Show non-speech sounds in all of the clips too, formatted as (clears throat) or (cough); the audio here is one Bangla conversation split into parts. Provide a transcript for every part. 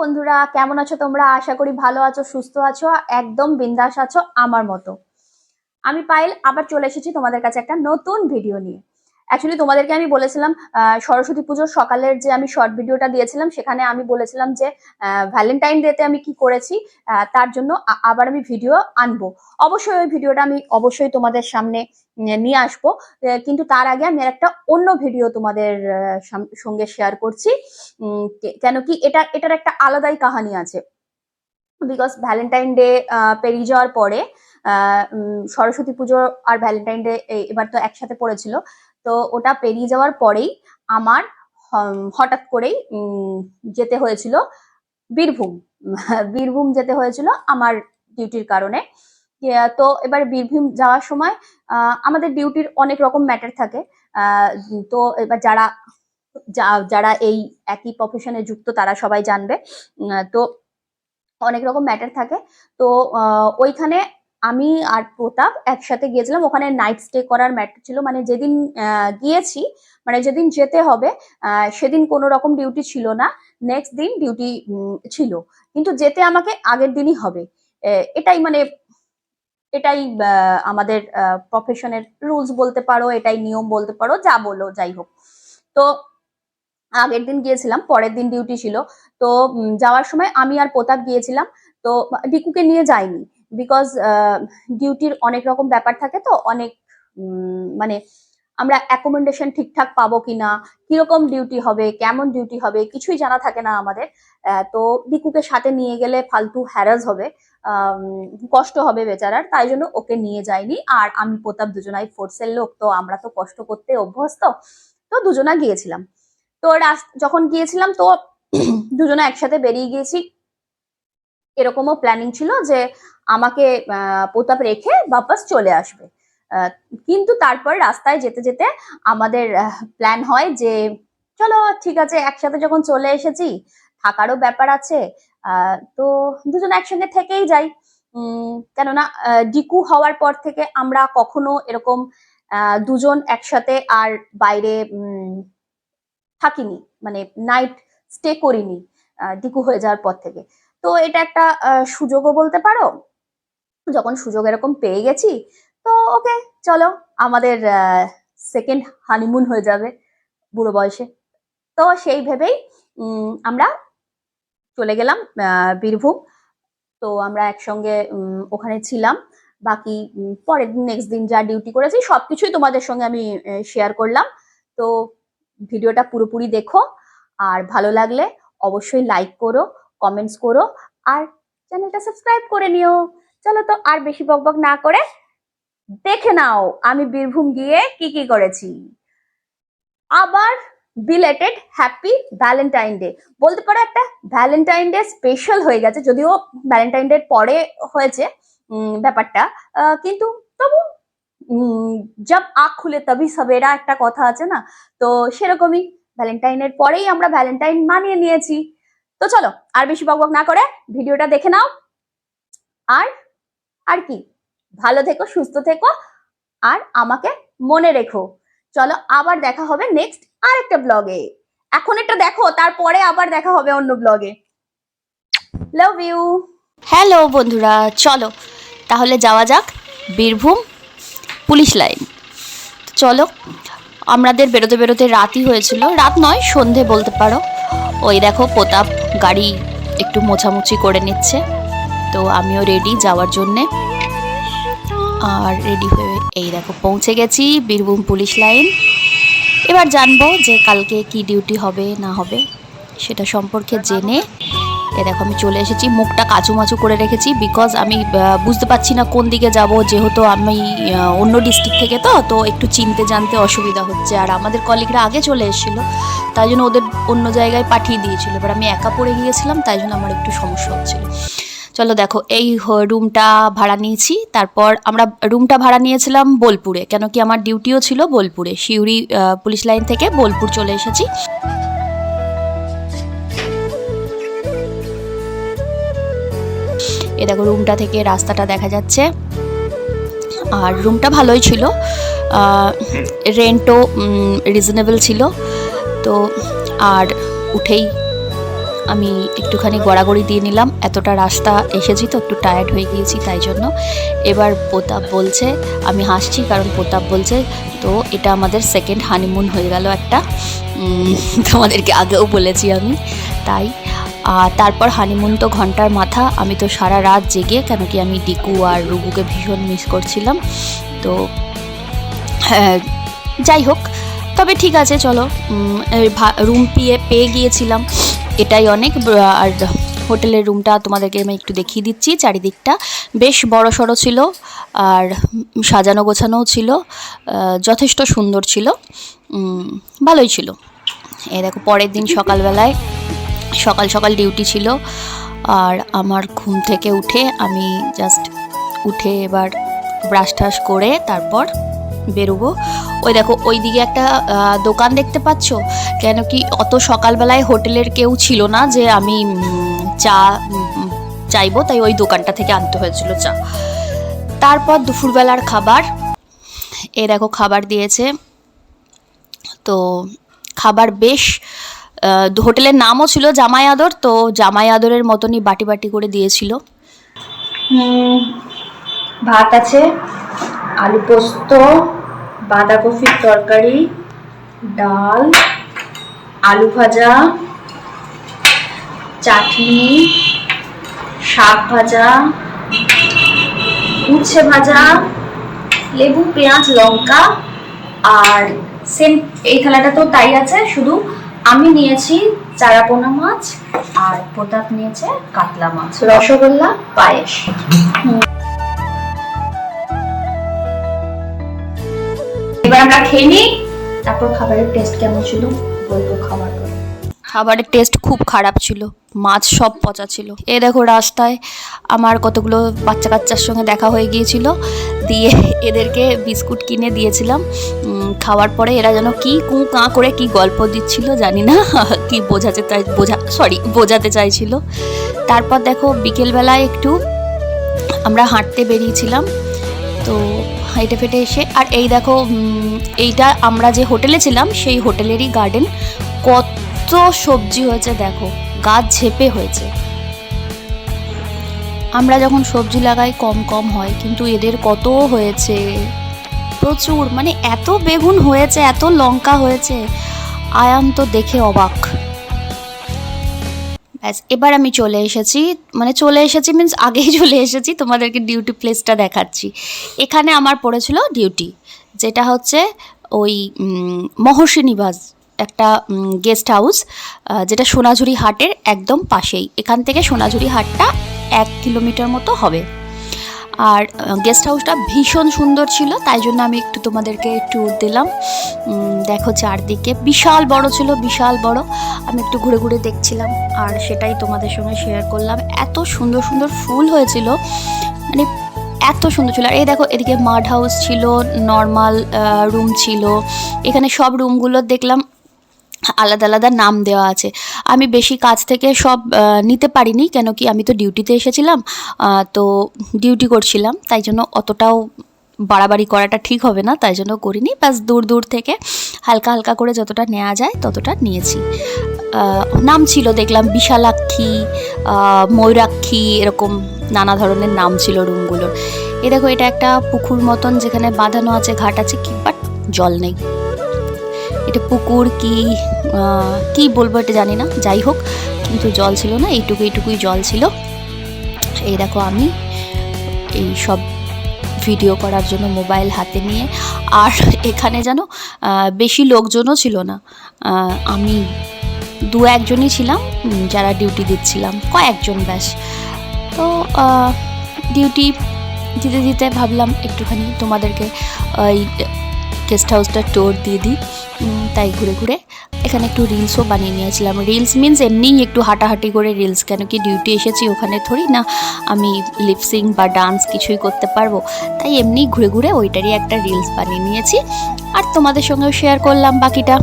বন্ধুরা, কেমন আছো তোমরা? আশা করি ভালো আছো, সুস্থ আছো একদম বিন্দাস আছো আমার মতো। আমি পাইল আবার চলে এসেছি তোমাদের কাছে একটা নতুন ভিডিও নিয়ে। অ্যাকচুয়ালি তোমাদেরকে আমি বলেছিলাম সরস্বতী পুজোর সকালের যে আমি শর্ট ভিডিওটা দিয়েছিলাম, সেখানে আমি বলেছিলাম যে ভ্যালেন্টাইন ডেতে আমি কি করেছি তার জন্য আবার আমি ভিডিও আনব। অবশ্যই ওই ভিডিওটা আমি অবশ্যই তোমাদের সামনে নিয়ে আসব। কিন্তু তার আগে আমি একটা অন্য ভিডিও তোমাদের সঙ্গে শেয়ার করছি। কেন কি এটা, এটার একটা আলাদাই কাহানি আছে। বিকজ ভ্যালেন্টাইন ডে পেরিয়ে যাওয়ার পরে সরস্বতী পুজো আর ভ্যালেন্টাইন ডে এবার তো একসাথে পড়েছিল। তো ওটা পেরিয়ে যাওয়ার পরেই আমার হঠাৎ করেই যেতে হয়েছিল বীরভূম। (laughs) বীরভূম যেতে হয়েছিল আমার ডিউটির কারণে। তো এবার বীরভূম যাওয়ার সময় আমাদের ডিউটির অনেক রকম ম্যাটার থাকে। তো এবার যারা যারা এই একই প্রফেশনে যুক্ত তারা সবাই জানবে। তো অনেক রকম ম্যাটার থাকে। তো ওইখানে আমি আর প্রতাপ একসাথে গিয়েছিলাম। ওখানে নাইট স্টে করার ম্যাটার ছিল। মানে যেদিন গিয়েছি মানে যেদিন যেতে হবে সেদিন কোনো রকম ডিউটি ছিল না। নেক্সট দিন ডিউটি ছিল। কিন্তু যেতে আমাকে আগের দিনই হবে। এটাই মানে এটাই আমাদের প্রফেশনের রুলস বলতে পারো, এটাই নিয়ম বলতে পারো, যা বলো, যাই হোক। তো, আগের দিন গিয়েছিলাম, পরের দিন ডিউটি ছিল। তো যাওয়ার সময় আমি আর প্রতাপ গিয়েছিলাম। তো ডিকুকে নিয়ে যাইনি। বিকজ ডিউটির অনেক রকম ব্যাপার থাকে তো, অনেক মানে আমরা অ্যাকোমোডেশন ঠিকঠাক পাবো কিনা, কীরকম ডিউটি হবে, কেমন ডিউটি হবে, কিছুই জানা থাকে না আমাদের। তো ডিকুকে সাথে নিয়ে গেলে ফালতু হ্যারাস হবে কষ্ট হবে বেচারার, তাই জন্য ওকে নিয়ে যাইনি। আর আমি প্রতাপ দুজনাই ফোর্সের লোক, তো আমরা তো কষ্ট করতে অভ্যস্ত। তো দুজনা গিয়েছিলাম। তো যখন গিয়েছিলাম, তো (clears throat) দুজনে একসাথে বেরিয়ে গিয়েছি। এরকমও প্ল্যানিং ছিল যে আমাকে প্রতাপ রেখে বাপাস চলে আসবে। কিন্তু তারপর রাস্তায় যেতে যেতে আমাদের প্ল্যান হয় যে, চলো, ঠিক আছে, একসাথে যখন চলে এসেছি, থাকারও ব্যাপার আছে তো দুজন একসঙ্গে থেকেই যাই। কেননা ডিকু হওয়ার পর থেকে আমরা কখনো এরকম দুজন একসাথে আর বাইরে থাকিনি মানে নাইট স্টে করিনি ডিকু হয়ে যাওয়ার পর থেকে। তো এটা একটা সুযোগও বলতে পারো যখন সুযোগ এরকম পেয়ে গেছি, তো ওকে চলো আমাদের সেকেন্ড হানিমুন হয়ে যাবে বুড়ো বয়সে। তো সেই ভেবেই আমরা চলে গেলাম বীরভূম। তো আমরা একসঙ্গে ওখানে ছিলাম। বাকি পরের দিন নেক্সট দিন যা ডিউটি করেছি সব কিছুই তোমাদের সঙ্গে আমি শেয়ার করলাম। তো ভিডিওটা পুরোপুরি দেখো। আর ভালো লাগলে অবশ্যই লাইক করো কমেন্টস করো। আর চ্যানেলটা সাবস্ক্রাইব করে নিও। চলো তো আর বেশি বকবক না করে দেখে নাও আমি বীরভূম গিয়ে কি কি করেছি। আবার বিলেটেড হ্যাপি ভ্যালেন্টাইন ডে বলতে পারো একটা ভ্যালেন্টাইন ডে স্পেশাল হয়ে গেছে, যদিও ভ্যালেন্টাইন ডে পরে হয়েছে ব্যাপারটা। কিন্তু তবু জব আখ খুলে তবে সবেরা একটা কথা আছে না? তো সেরকমই ভ্যালেন্টাইনের পরেই আমরা ভ্যালেন্টাইন মানিয়ে নিয়েছি। তো চলো, আর বেশি বকবক না করে ভিডিওটা দেখে নাও। আর আর কি? ভালো থেকো, সুস্থ থেকো, আর আমাকে মনে রেখো। চলো আবার দেখা হবে নেক্সট আরেকটা ব্লগে এখন একটা দেখো, তারপরে আবার দেখা হবে অন্য ব্লগে লাভ ইউ হ্যালো বন্ধুরা, চলো। তাহলে যাওয়া যাক বীরভূম পুলিশ লাইন। চলো, আমাদের বেরোতে বেরোতে রাতই হয়েছিল। রাত নয়, সন্ধে বলতে পারো। ওই দেখো প্রতাপ গাড়ি একটু মোছামুছি করে নিচ্ছে। তো আমিও রেডি যাওয়ার জন্যে। আর রেডি হয়ে এই দেখো পৌঁছে গেছি বীরভূম পুলিশ লাইন। এবার জানব যে কালকে কি ডিউটি হবে, না হবে, সেটা সম্পর্কে জেনে। এ দেখো আমি চলে এসেছি, মুখটা কাঁচু মাচু করে রেখেছি বিকজ আমি বুঝতে পারছি না কোন দিকে যাব, যেহেতু আমি অন্য ডিস্ট্রিক্ট থেকে তো তো একটু চিনতে জানতে অসুবিধা হচ্ছে। আর আমাদের কলিগরা আগে চলে এসেছিল, তাই জন্য ওদের অন্য জায়গায় পাঠিয়ে দিয়েছিল। এবার আমি একা পড়ে গিয়েছিলাম, তাই জন্য আমার একটু সমস্যা হচ্ছিল। চলো দেখো, এই রুমটা ভাড়া নিয়েছি। তারপর আমরা রুমটা ভাড়া নিয়েছিলাম বোলপুরে, কেন কি আমার ডিউটিও ছিল বোলপুরে। শিউরি পুলিশ লাইন থেকে বোলপুর চলে এসেছি। এ দেখো, রুমটা থেকে রাস্তাটা দেখা যাচ্ছে। আর রুমটা ভালোই ছিল। রেন্টও রিজনেবল ছিল। তো, আর উঠেই আমি একটুখানি গড়াগড়ি দিয়ে নিলাম। এতটা রাস্তা এসেছি তো একটু টায়ার্ড হয়ে গিয়েছি তাই জন্য। এবার প্রতাপ বলছে আমি হাসছি কারণ প্রতাপ বলছে তো এটা আমাদের সেকেন্ড হানিমুন হয়ে গেল একটা। তোমাদেরকে আগেও বলেছি আমি তাই। আর তারপর হানিমুন তো ঘণ্টার মাথা আমি তো সারা রাত জেগে কেন কি আমি ডিকু আর রুগুকে ভীষণ মিস করছিলাম। তো হ্যাঁ, যাই হোক তবে ঠিক আছে চলো। রুম পেয়ে পেয়ে গিয়েছিলাম। এটাই অনেক আর হোটেলের রুমটা তোমাদেরকে আমি একটু দেখিয়ে দিচ্ছি, চারিদিকটা বেশ বড় সড়ো ছিল আর সাজানো গোছানোও ছিল যথেষ্ট সুন্দর ছিল ভালোই ছিল। এ দেখো, পরের দিন সকালবেলায়, সকাল সকাল ডিউটি ছিল আর আমার ঘুম থেকে উঠে আমি জাস্ট উঠে এবার ব্রাশ টাশ করে তারপর বেরোবো। ওই দেখো ওই দিকে একটা দোকান দেখতে পাচ্ছ? কেন কি অত সকালবেলায় হোটেলের কেউ ছিল না যে আমি চা চাইব, তাই ওই দোকানটা থেকে আনতে হয়েছিল চা। তারপর দুপুরবেলার খাবার। এ দেখো, খাবার দিয়েছে। তো খাবার বেশ হোটেলের নামও ছিল জামাই আদর, তো জামাই আদরের মতনই বাটি বাটি করে দিয়েছিল। ভাত আছে। আলু পোস্ত, বাঁধাকপির তরকারি, ডাল, আলু ভাজা, চাটনি, শাক ভাজা, উচ্ছে ভাজা, লেবু, পেঁয়াজ, লঙ্কা আর সেম এই থালাটা তো তাই আছে। শুধু আমি নিয়েছি চারাপোনা মাছ আর প্রতাপ নিয়েছে কাতলা মাছ। রসগোল্লা, পায়েস। এবার আমরা খেয়ে নিই। তারপর খাবারের টেস্ট কেমন ছিল বলব খাবার খাবারের টেস্ট খুব খারাপ ছিল। মাছ সব পচা ছিল। এ দেখো রাস্তায় আমার কতগুলো বাচ্চা কাচ্চার সঙ্গে দেখা হয়ে গিয়েছিল। দিয়ে এদেরকে বিস্কুট কিনে দিয়েছিলাম। খাওয়ার পরে এরা যেন কি কু কাঁ করে কি গল্প দিচ্ছিল, জানি না। (laughs) কি বোঝাতে চাই, বোঝা সরি বোঝাতে চাইছিল। তারপর দেখো বিকেলবেলায় একটু আমরা হাঁটতে বেরিয়েছিলাম। তো হেঁটে ফেটে এসে, আর এই দেখো এইটা আমরা যে হোটেলে ছিলাম, সেই হোটেলেরই গার্ডেন। কত সবজি হয়েছে দেখো, গাছ ঝেপে হয়েছে। আমরা যখন সবজি লাগাই, কম কম হয়, কিন্তু এদের কত হয়েছে? প্রচুর মানে এত বেগুন হয়েছে, এত লঙ্কা হয়েছে। আয়ান তো দেখে অবাক। ব্যাস, এবার আমি চলে এসেছি। মানে চলে এসেছি মিন্স আগেই চলে এসেছি, তোমাদেরকে ডিউটি প্লেসটা দেখাচ্ছি। এখানে আমার পড়েছিল ডিউটি যেটা হচ্ছে ওই মহর্ষিনিবাস মহর্ষি নিবাস একটা গেস্ট হাউস যেটা সোনাঝুরি হাটের একদম পাশেই। এখান থেকে সোনাঝুরি হাটটা এক কিলোমিটার মতো হবে। আর গেস্ট হাউসটা ভীষণ সুন্দর ছিল, তাই জন্য আমি একটু তোমাদেরকে ট্যুর দিলাম। দেখো চারদিকে, বিশাল বড় ছিল, বিশাল বড়। আমি একটু ঘুরে ঘুরে দেখছিলাম, আর সেটাই তোমাদের সঙ্গে শেয়ার করলাম। এত সুন্দর সুন্দর ফুল হয়েছিল মানে এত সুন্দর ছিল। আর এই দেখো, এদিকে মাড হাউস ছিল নর্মাল রুম ছিল। এখানে সব রুমগুলো দেখলাম। আলাদা আলাদা নাম দেওয়া আছে। আমি বেশি কাজ থেকে সব নিতে পারিনি, কেন কি আমি তো ডিউটিতে এসেছিলাম তো ডিউটি করছিলাম, তাই জন্য অতটাও বাড়াবাড়ি করাটা ঠিক হবে না, তাই জন্য করিনি। ব্যাস, দূর দূর থেকে হালকা হালকা করে যতটা নেওয়া যায় ততটা নিয়েছি। নাম ছিল, দেখলাম বিশালাক্ষী ময়ূরাক্ষী, এরকম নানা ধরনের নাম ছিল রুমগুলোর। এ দেখো, এটা একটা পুকুর মতন যেখানে বাঁধানো আছে, ঘাট আছে, কি বাট জল নেই। এটা পুকুর কি কি বলব এটা জানি না, যাই হোক, কিন্তু জল ছিল না, এইটুকু এইটুকুই জল ছিল। এই দেখো আমি এই সব ভিডিও করার জন্য মোবাইল হাতে নিয়ে, আর এখানে যেন বেশি লোকজনও ছিল না। আমি দু একজনই ছিলাম যারা ডিউটি দিচ্ছিলাম, কয়েকজন ব্যাস। তো ডিউটি দিতে দিতে ভাবলাম একটুখানি তোমাদেরকে ওই গেস্ট হাউসটা টোর দিয়ে দিই। তাই ঘুরে ঘুরে এখানে একটু রিলসও বানিয়ে নিয়েছিলাম। রিলস মিনস এমনিই একটু হাঁটাহাঁটি করে রিলস কেন কি ডিউটি এসেছি ওখানে থোড়ি না আমি লিপসিং বা ডান্স কিছুই করতে পারব। তাই এমনি ঘুরে ঘুরে ওইটারই একটা রিলস বানিয়ে নিয়েছি। আর তোমাদের সঙ্গেও শেয়ার করলাম বাকিটা।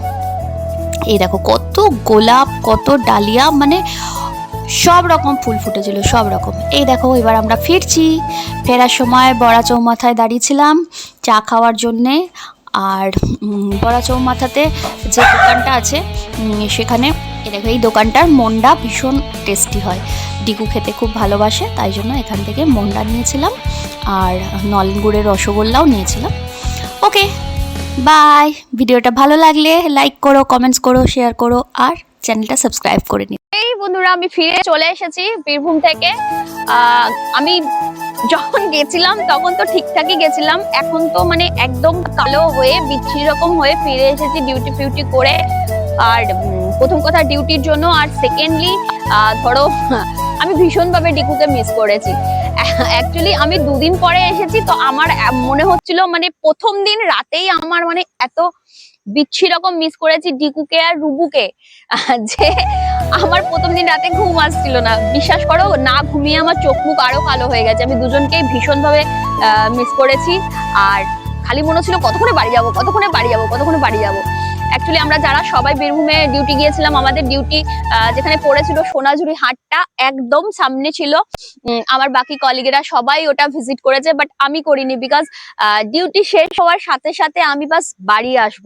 এই দেখো, কত গোলাপ, কত ডালিয়া মানে সব রকম ফুল ফুটেছিল, সব রকম। এই দেখো, এবার আমরা ফিরছি। ফেরার সময় বড়া চৌমাথায় দাঁড়িয়েছিলাম চা খাওয়ার জন্যে। আর বড়া চৌমাথাতে যে দোকানটা আছে সেখানে দেখো, এই দোকানটার মন্ডা ভীষণ টেস্টি হয়। ডিকু খেতে খুব ভালোবাসে, তাই জন্য এখান থেকে মন্ডা নিয়েছিলাম আর নলেন গুড়ের রসগোল্লাও নিয়েছিলাম। ওকে বাই ভিডিওটা ভালো লাগলে লাইক করো কমেন্টস করো শেয়ার করো, আর চ্যানেলটা সাবস্ক্রাইব করে নিও। এই বন্ধুরা, আমি ফিরে চলে এসেছি বীরভূম থেকে। আমি যখন গেছিলাম, তখন তো ঠিকঠাকই গেছিলাম। এখন তো মানে একদম কালো হয়ে বিচ্ছিরি রকম হয়ে ফিরে এসেছি ডিউটি ফিউটি করে। আর প্রথম কথা ডিউটির জন্য, আর সেকেন্ডলি ধরো, আমি ভীষণভাবে ডিকুকে মিস করেছি। অ্যাকচুয়ালি আমি দুদিন পরে এসেছি, তো আমার মনে হচ্ছিল মানে প্রথম দিন রাতেই আমার মানে এত বিচ্ছি রকম মিস করেছি ডিকুকে আর রুবুকে। যে আমার প্রথম দিন রাতে ঘুম আসছিল না। বিশ্বাস করো, না ঘুমিয়ে আমার চোখ মুখ আরও কালো হয়ে গেছে। আমি দুজনকেই ভীষণভাবে মিস করেছি। আর খালি মনে হচ্ছিল, কতক্ষণে বাড়ি যাব, কতক্ষণে বাড়ি যাব, কতক্ষণে বাড়ি যাব? অ্যাকচুয়ালি আমরা যারা সবাই বীরভূমে ডিউটি গিয়েছিলাম, আমাদের ডিউটি যেখানে পড়েছিল সোনাঝুরি হাটটা একদম সামনে ছিল। আমার বাকি কলিগেরা সবাই ওটা ভিজিট করেছে বাট আমি করিনি বিকজ ডিউটি শেষ হওয়ার সাথে সাথে আমি বাস বাড়ি আসব।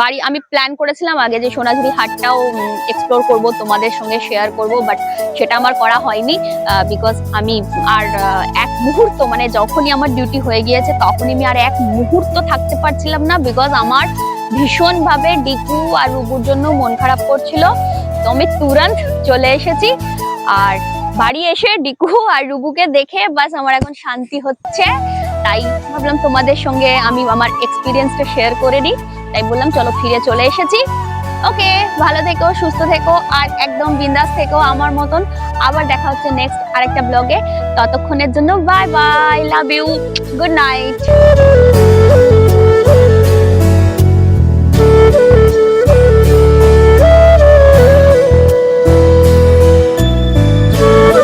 বাড়ি, আমি প্ল্যান করেছিলাম আগে যে সোনাঝুরি হাটটাও এক্সপ্লোর করব, তোমাদের সঙ্গে শেয়ার করব বাট সেটা আমার করা হয়নি বিকজ আমি আর এক মুহূর্ত মানে যখনই আমার ডিউটি হয়ে গিয়েছে, তখনই আমি আর এক মুহূর্ত থাকতে পারছিলাম না বিকজ আমার ভীষণ ভাবে ডিকু আর রুবুর জন্য মন খারাপ করছিল। তো আমি তুরন্ত চলে এসেছি। আর বাড়ি এসে ডিকু আর রুবুকে দেখে বাস আমার এখন শান্তি হচ্ছে। তাই ভাবলাম তোমাদের সঙ্গে আমি আমার এক্সপিরিয়েন্সটা শেয়ার করে দিই। তাই বললাম, চলো ফিরে চলে এসেছি। ওকে, ভালো থেকো, সুস্থ থেকো, আর একদম বিন্দাস থেকো আমার মতন। আবার দেখা হচ্ছে নেক্সট আরেকটা ব্লগে ততক্ষণের জন্য bye bye love you good night thank you.